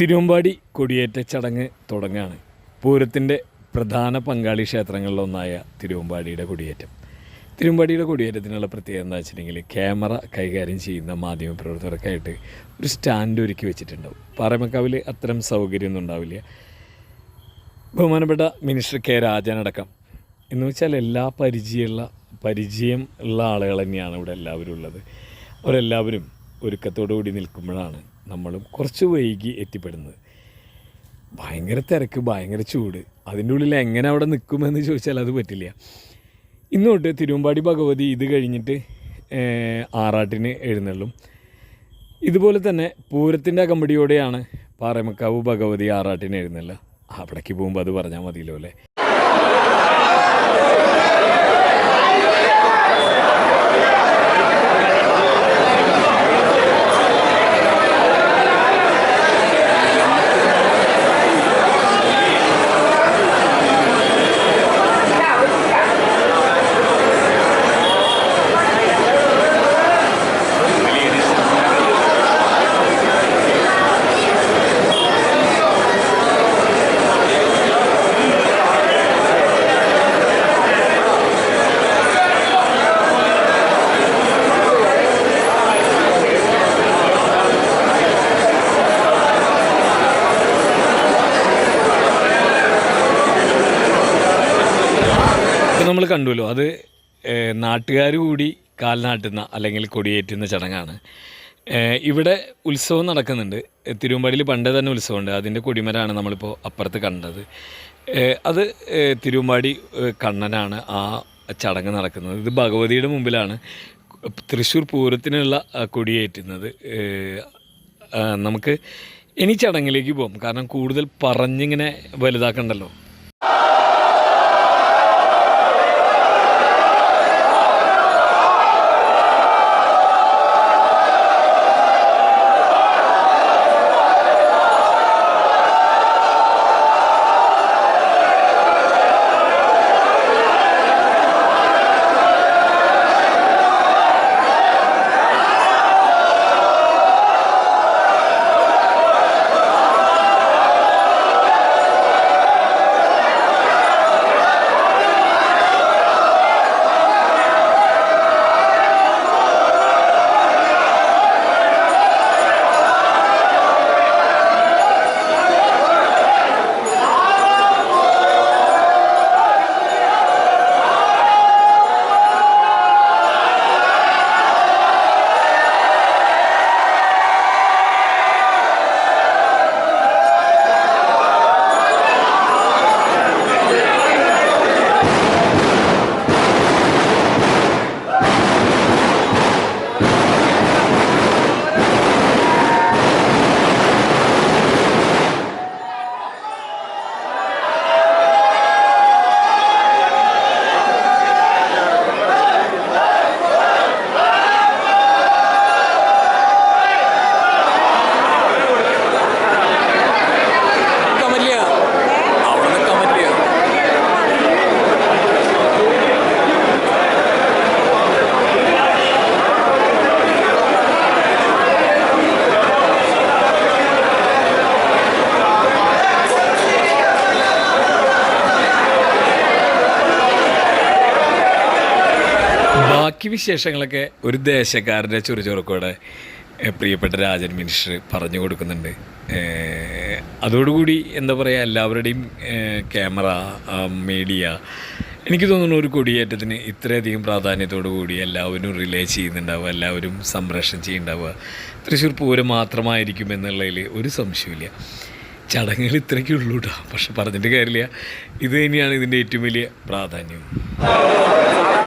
തിരുവമ്പാടി കൊടിയേറ്റ ചടങ്ങ് തുടങ്ങുകയാണ് പൂരത്തിന്റെ പ്രധാന പങ്കാളി ക്ഷേത്രങ്ങളിലൊന്നായ തിരുവമ്പാടിയുടെ കൊടിയേറ്റം. തിരുവമ്പാടിയുടെ കൊടിയേറ്റത്തിനുള്ള പ്രത്യേകത എന്താ വെച്ചിട്ടുണ്ടെങ്കിൽ ക്യാമറ കൈകാര്യം ചെയ്യുന്ന മാധ്യമ മാധ്യമപ്രവർത്തകർക്കായിട്ട് ഒരു സ്റ്റാൻഡ് ഒരുക്കി വെച്ചിട്ടുണ്ടാവും. പാറമക്കാവിൽ അത്തരം സൗകര്യമൊന്നും ഉണ്ടാവില്ല. ബഹുമാനപ്പെട്ട മിനിസ്റ്റർ കെ രാജനടക്കം എന്ന് വെച്ചാൽ എല്ലാ പരിചയമുള്ള പരിചയം ഉള്ള ആളുകൾ തന്നെയാണ് ഇവിടെ എല്ലാവരും ഉള്ളത്. അവരെല്ലാവരും ഒരുക്കത്തോടു കൂടി നിൽക്കുമ്പോഴാണ് നമ്മളും കുറച്ച് വൈകി എത്തിപ്പെടുന്നത്. ഭയങ്കര തിരക്ക് ഭയങ്കര ചൂട്. അതിന്റെ ഉള്ളിൽ എങ്ങനെ അവിടെ നിൽക്കുമെന്ന് ചോദിച്ചാൽ അത് പറ്റില്ല. ഇന്നോട്ട് തിരുവമ്പാടി ഭഗവതി ഇത് കഴിഞ്ഞിട്ട് ആറാട്ടിന് എഴുന്നള്ളും. ഇതുപോലെ തന്നെ പൂരത്തിന്റെ അകമ്പടിയോടെയാണ് പാറമക്കാവ് ഭഗവതി ആറാട്ടിന് എഴുന്നള്ള അവിടേക്ക് പോകുമ്പോൾ അത് പറഞ്ഞാൽ മതിയല്ലോ അല്ലേ? നമ്മൾ കണ്ടുവല്ലോ അത് നാട്ടുകാർ കൂടി കാൽനാട്ടുന്ന അല്ലെങ്കിൽ കൊടിയേറ്റുന്ന ചടങ്ങാണ്. ഇവിടെ ഉത്സവം നടക്കുന്നുണ്ട്. തിരുവമ്പാടിയിൽ പണ്ടേ തന്നെ ഉത്സവമുണ്ട്. അതിന്റെ കൊടിമരാണ് നമ്മളിപ്പോൾ അപ്പുറത്ത് കണ്ടത്. അത് തിരുവമ്പാടി കണ്ണനാണ് ആ ചടങ്ങ് നടക്കുന്നത്. ഇത് ഭഗവതിയുടെ മുമ്പിലാണ് തൃശ്ശൂർ പൂരത്തിനുള്ള കൊടിയേറ്റുന്നത്. നമുക്ക് ഇനി ചടങ്ങിലേക്ക് പോകും. കാരണം കൂടുതൽ പറഞ്ഞിങ്ങനെ വലുതാക്കണ്ടല്ലോ. ബാക്കി വിശേഷങ്ങളൊക്കെ ഒരു ദേശക്കാരന്റെ ചുറുചുറുക്കോടെ ചുറുക്കോടെ പ്രിയപ്പെട്ട രാജൻ മിനിസ്റ്റർ പറഞ്ഞു കൊടുക്കുന്നുണ്ട്. അതോടുകൂടി എന്താ പറയുക എല്ലാവരുടെയും ക്യാമറ മീഡിയ എനിക്ക് തോന്നുന്നു ഒരു കൊടിയേറ്റത്തിന് ഇത്രയധികം പ്രാധാന്യത്തോടു കൂടി എല്ലാവരും റിലേ ചെയ്യുന്നുണ്ടാവുക എല്ലാവരും സംരക്ഷണം ചെയ്യുന്നുണ്ടാവുക. തൃശ്ശൂർ പൂരം മാത്രമായിരിക്കും എന്നുള്ളതിൽ ഒരു സംശയമില്ല ചടങ്ങുകൾ ഇത്രയ്ക്കേ ഉള്ളൂ കേട്ടോ പക്ഷെ പറഞ്ഞിട്ട് കാര്യമില്ല. ഇത് തന്നെയാണ് ഇതിന്റെ ഏറ്റവും വലിയ പ്രാധാന്യം.